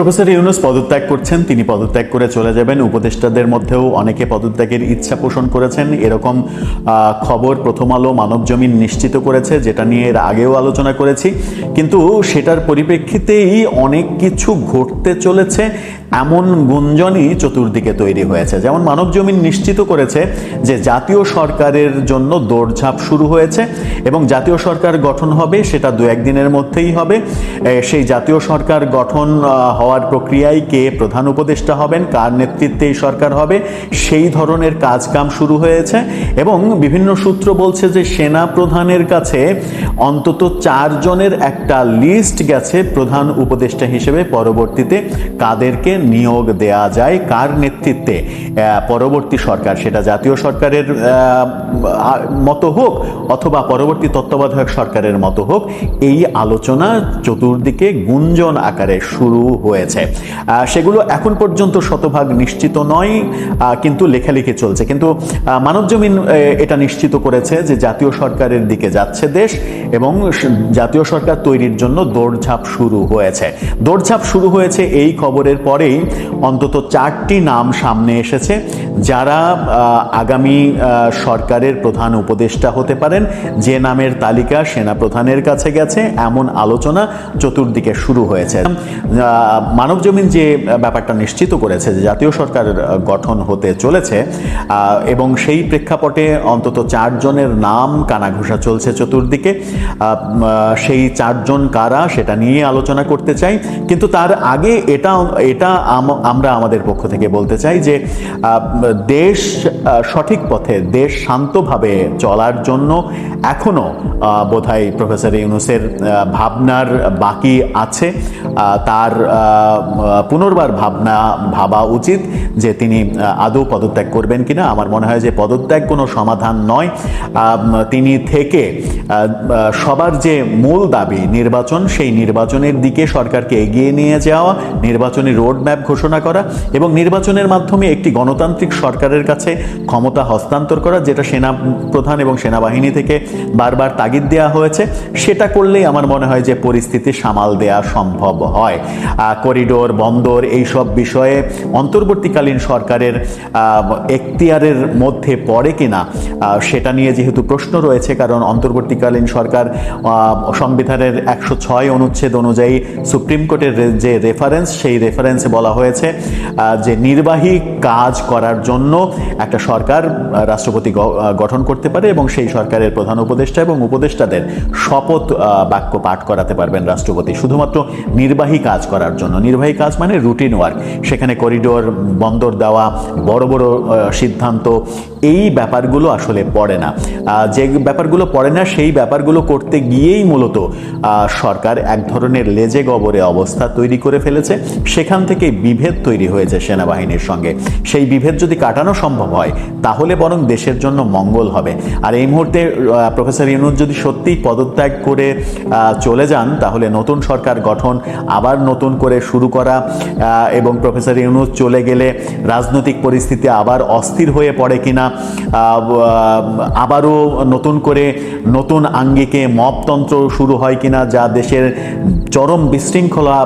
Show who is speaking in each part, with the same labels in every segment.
Speaker 1: Professor Yunus পদত্যাগ করছেন, তিনি পদত্যাগ করে চলে যাবেন। উপদেষ্টাদের মধ্যেও অনেকে পদত্যাগের ইচ্ছা পোষণ করেছেন। এরকম খবর প্রথম আলো মানব জমিন নিশ্চিত করেছে, যেটা নিয়ে এর আগেও আলোচনা করেছি। কিন্তু সেটার পরিপ্রেক্ষিতেই অনেক কিছু ঘটতে চলেছে। এমন গুঞ্জনই চতুর্দিকে তৈরি হয়েছে। যেমন মানব জমিন নিশ্চিত করেছে যে জাতীয় সরকারের জন্য দৌড়ঝাঁপ শুরু হয়েছে এবং জাতীয় সরকার গঠন হবে সেটা দু একদিনের মধ্যেই হবে। সেই জাতীয় সরকার গঠন হওয়ার প্রক্রিয়ায় কে প্রধান উপদেষ্টা হবেন, কার নেতৃত্বে এই সরকার হবে, সেই ধরনের কাজকাম শুরু হয়েছে এবং বিভিন্ন সূত্র বলছে যে সেনা প্রধানের কাছে অন্তত চারজনের একটা লিস্ট গেছে প্রধান উপদেষ্টা হিসেবে পরবর্তীতে কাদেরকে নিয়োগ দেয়া যায় কার নেতৃত্বে? পরবর্তী সরকার, সেটা জাতীয় সরকারের মতো হোক অথবা পরবর্তী তত্ত্বাবধায়ক সরকারের মতো হোক, এই আলোচনা চতুর্দিকে গুঞ্জন আকারে শুরু হয়েছে। সেগুলো এখন পর্যন্ত শতভাগ নিশ্চিত নয় কিন্তু লেখালেখি চলছে। কিন্তু মানবজমিন এটা নিশ্চিত করেছে যে জাতীয় সরকারের দিকে যাচ্ছে দেশ এবং জাতীয় সরকার তৈরির জন্য দৌড়ঝাঁপ শুরু হয়েছে। দৌড়ঝাঁপ শুরু হয়েছে এই খবরের পরেই অন্তত চারটি নাম সামনে এসেছে যারা আগামী সরকারের প্রধান উপদেষ্টা হতে পারেন। যে নামের তালিকা সেনা প্রধানের কাছে গেছে, এমন আলোচনা চতুর্দিকে শুরু হয়েছে। মানবজমিন যে ব্যাপারটা নিশ্চিত করেছে যে জাতীয় সরকার গঠন হতে চলেছে এবং সেই প্রেক্ষাপটে অন্তত চারজনের নাম কানাঘুষা চলছে চতুর্দিকে। সেই চারজন কারা সেটা নিয়ে আলোচনা করতে চাই। কিন্তু তার আগে এটা এটা আমরা আমাদের পক্ষ থেকে বলতে চাই যে দেশ সঠিক পথে দেশ শান্তভাবে চলার জন্য এখনও বোধহয় প্রফেসর ইউনুসের ভাবনার বাকি আছে। তার পুনর্বার ভাবনা, ভাবা উচিত যে তিনি আদৌ পদত্যাগ করবেন কিনা। আমার মনে হয় যে পদত্যাগ কোনো সমাধান নয়। তিনি থেকে সবার যে মূল দাবি নির্বাচন, সেই নির্বাচনের দিকে সরকারকে এগিয়ে নিয়ে যাওয়া, নির্বাচনী রোড ম্যাপ ঘোষণা করা এবং নির্বাচনের মাধ্যমে একটি গণতান্ত্রিক সরকারের কাছে ক্ষমতা হস্তান্তর করা, যেটা সেনা প্রধান এবং সেনাবাহিনী থেকে বারবার তাগিদ দেওয়া হয়েছে। সেটা করলেই আমার মনে হয় যে পরিস্থিতি সামাল দেওয়া সম্ভব হয়। করিডোর, বন্দর এইসব বিষয়ে অন্তর্বর্তীকালীন সরকারের এখতিয়ারের মধ্যে পড়ে কিনা সেটা নিয়ে যেহেতু প্রশ্ন রয়েছে, কারণ অন্তর্বর্তীকালীন সরকার সংবিধানের একশো ছয় অনুচ্ছেদ অনুযায়ী সুপ্রিম কোর্টের যে রেফারেন্স সেই রেফারেন্সে বলা হয়েছে যে নির্বাহী কাজ করার জন্য একটা সরকার রাষ্ট্রপতি গঠন করতে পারে এবং সেই সরকারের প্রধান উপদেষ্টা এবং উপদেষ্টাদের শপথ বাক্য পাঠ করাতে পারবেন রাষ্ট্রপতি। শুধুমাত্র নির্বাহী কাজ করার জন্য। নির্বাহী কাজ মানে রুটিন ওয়ার্ক সেখানে করিডোর বন্দর দেওয়া, বড় বড় সিদ্ধান্ত, এই ব্যাপারগুলো আসলে পড়ে না। যে ব্যাপারগুলো পড়ে না, সেই ব্যাপারগুলো করতে গিয়েই মূলত সরকার এক ধরনের লেজে গবরে অবস্থা তৈরি করে ফেলেছে। সেখান থেকে বিভেদ তৈরি হয়েছে সেনাবাহিনীর সঙ্গে। সেই বিভেদ যদি কাটানো সম্ভব হয়, তাহলে বরং দেশের জন্য মঙ্গল হবে। আর এই মুহূর্তে প্রফেসর ইউনুস যদি সত্যিই পদত্যাগ করে চলে যান, তাহলে নতুন সরকার গঠন, আবার নতুন করে শুরু করা এবং প্রফেসর ইউনুস চলে গেলে রাজনৈতিক পরিস্থিতি আবার অস্থির হয়ে পড়ে কিনা আবারও নতুন করে নতুন আঙ্গিকে মপতন্ত্র শুরু হয় কিনা, যা দেশের চরম বিশৃঙ্খলা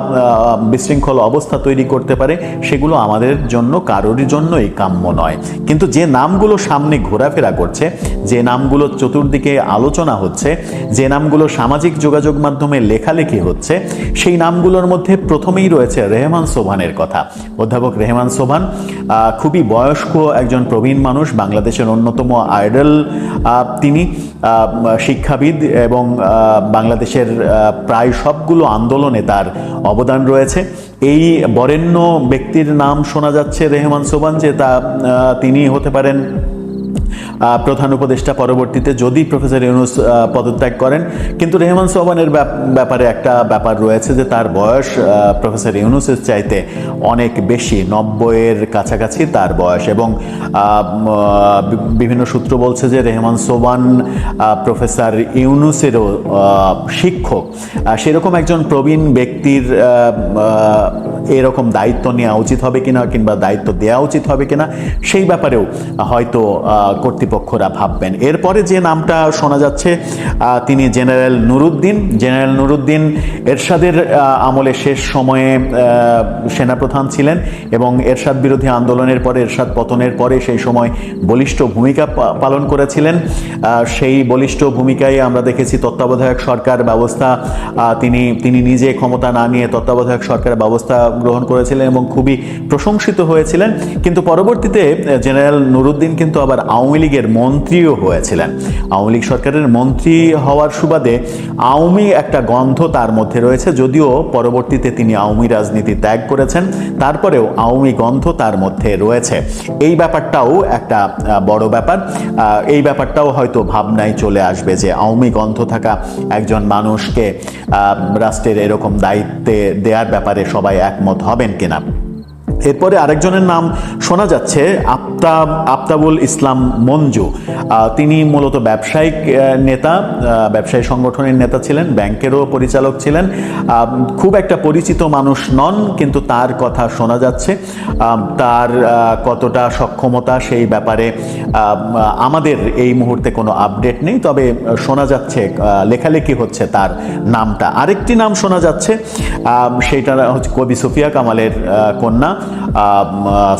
Speaker 1: বিশৃঙ্খল অবস্থা তৈরি করতে পারে, সেগুলো আমাদের জন্য কারোরই জন্যই কাম্য নয়। কিন্তু যে নামগুলো সামনে ঘোরাফেরা করছে, যে নামগুলো চতুর্দিকে আলোচনা হচ্ছে, যে নামগুলো সামাজিক যোগাযোগ মাধ্যমে লেখালেখি হচ্ছে, সেই নামগুলোর মধ্যে প্রথমেই রয়েছে রেহমান সোভানের কথা। অধ্যাপক রেহমান সোভান খুবই বয়স্ক একজন প্রবীণ মানুষ, বাংলাদেশের অন্যতম আইডল তিনি শিক্ষাবিদ এবং বাংলাদেশের প্রায় সবগুলো আন্দোলনে তার অবদান রয়েছে। এই বরেণ্য ব্যক্তির নাম শোনা যাচ্ছে রেহমান সোবান যে তা তিনি হতে পারেন প্রধান উপদেষ্টা পরবর্তীতে যদি প্রফেসর ইউনুস পদত্যাগ করেন। কিন্তু রেহমান সোবানের ব্যাপ- ব্যাপারে একটা ব্যাপার রয়েছে যে তার বয়স প্রফেসর ইউনুসের চাইতে অনেক বেশি, নব্বইয়ের কাছাকাছি তার বয়স এবং বিভিন্ন সূত্র বলছে যে রেহমান সোবান প্রফেসর ইউনুসেরও শিক্ষক। সেরকম একজন প্রবীণ ব্যক্তির এরকম দায়িত্ব নেওয়া উচিত হবে কিনা কিংবা দায়িত্ব দেওয়া উচিত হবে কিনা, সেই ব্যাপারেও হয়তো কর্তৃপক্ষরা ভাববেন। এরপরে যে নামটা শোনা যাচ্ছে তিনি জেনারেল নুরুদ্দিন। জেনারেল নুরুদ্দিন এরশাদের আমলে শেষ সময়ে সেনাপ্রধান ছিলেন এবং এরশাদ বিরোধী আন্দোলনের পরে, এরশাদ পতনের পরে সেই সময় বলিষ্ঠ ভূমিকা পালন করেছিলেন। সেই বলিষ্ঠ ভূমিকায় আমরা দেখেছি তত্ত্বাবধায়ক সরকার ব্যবস্থা তিনি তিনি নিজে ক্ষমতা না নিয়ে তত্ত্বাবধায়ক সরকার ব্যবস্থা গ্রহণ করেছিলেন এবং খুবই প্রশংসিত হয়েছিলেন। কিন্তু পরবর্তীতে জেনারেল নুরুদ্দিন কিন্তু আবার আওয়ামী লীগের মন্ত্রীও হয়েছিলেন। আওয়ামী লীগ সরকারের মন্ত্রী হওয়ার সুবাদে আওয়ামী একটা গন্ধ তার মধ্যে রয়েছে, যদিও পরবর্তীতে তিনি আওয়ামী রাজনীতি ত্যাগ করেছেন, তারপরেও আওয়ামী গন্ধ তার মধ্যে রয়েছে। এই ব্যাপারটাও একটা বড় ব্যাপার। এই ব্যাপারটাও হয়তো ভাবনায় চলে আসবে যে আওয়ামী গন্ধ থাকা একজন মানুষকে রাষ্ট্রের এরকম দায়িত্বে দেওয়ার ব্যাপারে সবাই একমত হবেন কিনা? এরপরে আরেকজনের নাম শোনা যাচ্ছে আফতাব আফতাবুল ইসলাম মঞ্জু। তিনি মূলত ব্যবসায়িক নেতা ব্যবসায়ী সংগঠনের নেতা ছিলেন, ব্যাংকেরও পরিচালক ছিলেন। খুব একটা পরিচিত মানুষ নন, কিন্তু তার কথা শোনা যাচ্ছে। তার কতটা সক্ষমতা সেই ব্যাপারে আমাদের এই মুহূর্তে কোনো আপডেট নেই, তবে শোনা যাচ্ছে লেখালেখি হচ্ছে তার নামটা। আরেকটি নাম শোনা যাচ্ছে সেইটা হচ্ছে কবি সুফিয়া কামালের কন্যা।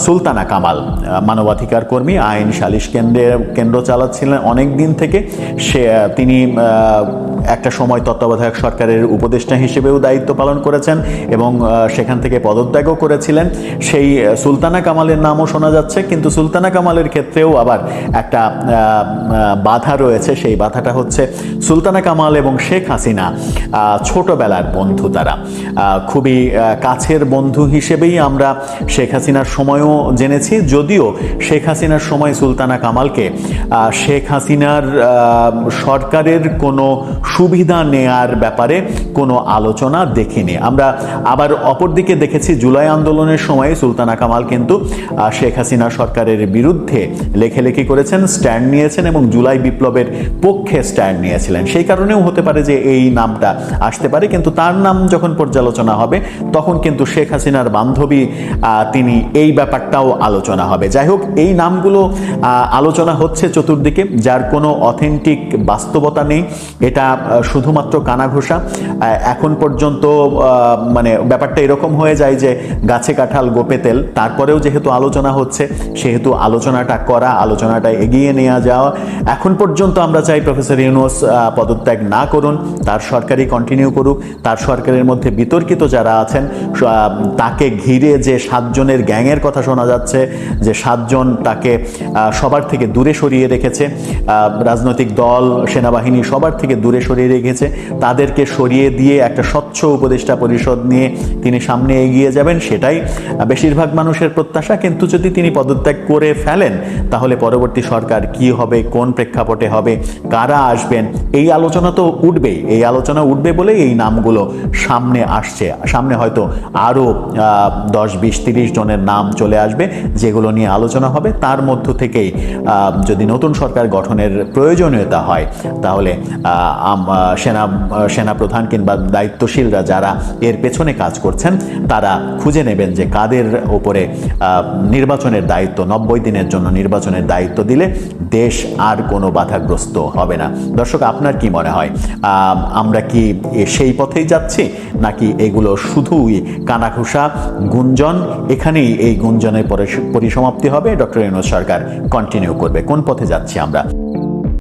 Speaker 1: সুলতানা কামাল মানবাধিকার কর্মী আইন সালিশ কেন্দ্রে কেন্দ্র চালাচ্ছিলেন। অনেক দিন থেকে সে তিনি একটা সময় তত্ত্বাবধায়ক সরকারের উপদেষ্টা হিসেবেও দায়িত্ব পালন করেছেন এবং সেখান থেকে পদত্যাগও করেছিলেন। সেই সুলতানা কামালের নামও শোনা যাচ্ছে, কিন্তু সুলতানা কামালের ক্ষেত্রেও আবার একটা বাধা রয়েছে। সেই বাধাটা হচ্ছে সুলতানা কামাল এবং শেখ হাসিনা ছোটবেলার বন্ধু তারা। খুবই কাছের বন্ধু হিসেবেই আমরা শেখ হাসিনার সময়ও জেনেছি। যদিও শেখ হাসিনার সময় সুলতানা কামালকে শেখ হাসিনার সরকারের কোনো সুবিধা নেয়ার ব্যাপারে কোনো আলোচনা দেখিনি। আমরা আবার অপরদিকে দেখেছি, জুলাই আন্দোলনের সময় সুলতানা কামাল কিন্তু শেখ হাসিনা সরকারের বিরুদ্ধে লেখালেখি করেছেন, স্ট্যান্ড নিয়েছেন এবং জুলাই বিপ্লবের পক্ষে স্ট্যান্ড নিয়েছিলেন। সেই কারণেও হতে পারে যে এই নামটা আসতে পারে, কিন্তু তার নাম যখন পর্যালোচনা হবে, তখন কিন্তু শেখ হাসিনার বান্ধবী তিনি এই ব্যাপারটাও আলোচনা হবে। যাই হোক, এই নামগুলো আলোচনা হচ্ছে চতুর্দিকে, যার কোনো অথেন্টিক বাস্তবতা নেই। এটা শুধুমাত্র কানাঘোষা এখন পর্যন্ত মানে ব্যাপারটা এরকম হয়ে যায় যে গাছে কাঁঠাল, গোপে তেল, তারপরেও যেহেতু আলোচনা হচ্ছে, সেহেতু আলোচনাটা করা, আলোচনাটা এগিয়ে নেওয়া যাওয়া, এখন পর্যন্ত আমরা চাই প্রফেসর ইউনুস পদত্যাগ না করুন, তার সরকারই কন্টিনিউ করুক, তার সরকারের মধ্যে বিতর্কিত যারা আছেন তাকে ঘিরে যে সাতজনের গ্যাংয়ের কথা শোনা যাচ্ছে, যে সাতজন তাকে সবার থেকে দূরে সরিয়ে রেখেছে রাজনৈতিক দল, সেনাবাহিনী সবার থেকে দূরে সরিয়ে রেখেছে। তাদেরকে সরিয়ে দিয়ে একটা স্বচ্ছ উপদেষ্টা পরিষদ নিয়ে তিনি সামনে এগিয়ে যাবেন, সেটাই বেশিরভাগ মানুষের প্রত্যাশা। কিন্তু যদি তিনি পদত্যাগ করে ফেলেন, তাহলে পরবর্তী সরকার কি হবে, কোন প্রেক্ষাপটে হবে, কারা আসবেন, এই আলোচনা তো উঠবেই। এই আলোচনা উঠবে বলেই এই নামগুলো সামনে আসছে। সামনে হয়তো আরও দশ, বিশ, তিরিশ জনের নাম চলে আসবে, যেগুলো নিয়ে আলোচনা হবে। তার মধ্য থেকেই যদি নতুন সরকার গঠনের প্রয়োজনীয়তা হয়, তাহলে সেনা সেনাপ্রধান কিংবা দায়িত্বশীলরা যারা এর পেছনে কাজ করছেন, তারা খুঁজে নেবেন যে কাদের ওপরে নির্বাচনের দায়িত্ব, নব্বই দিনের জন্য নির্বাচনের দায়িত্ব দিলে দেশ আর কোনো বাধাগ্রস্ত হবে না। দর্শক, আপনার কি মনে হয়? আমরা কি সেই পথেই যাচ্ছি, নাকি এগুলো শুধুই কানাঘুষা, গুঞ্জন? এখানেই এই গুঞ্জনের পরে, পরিসমাপ্তি হবে। ডক্টর ইউনুস সরকার কন্টিনিউ করবে। কোন পথে যাচ্ছি আমরা?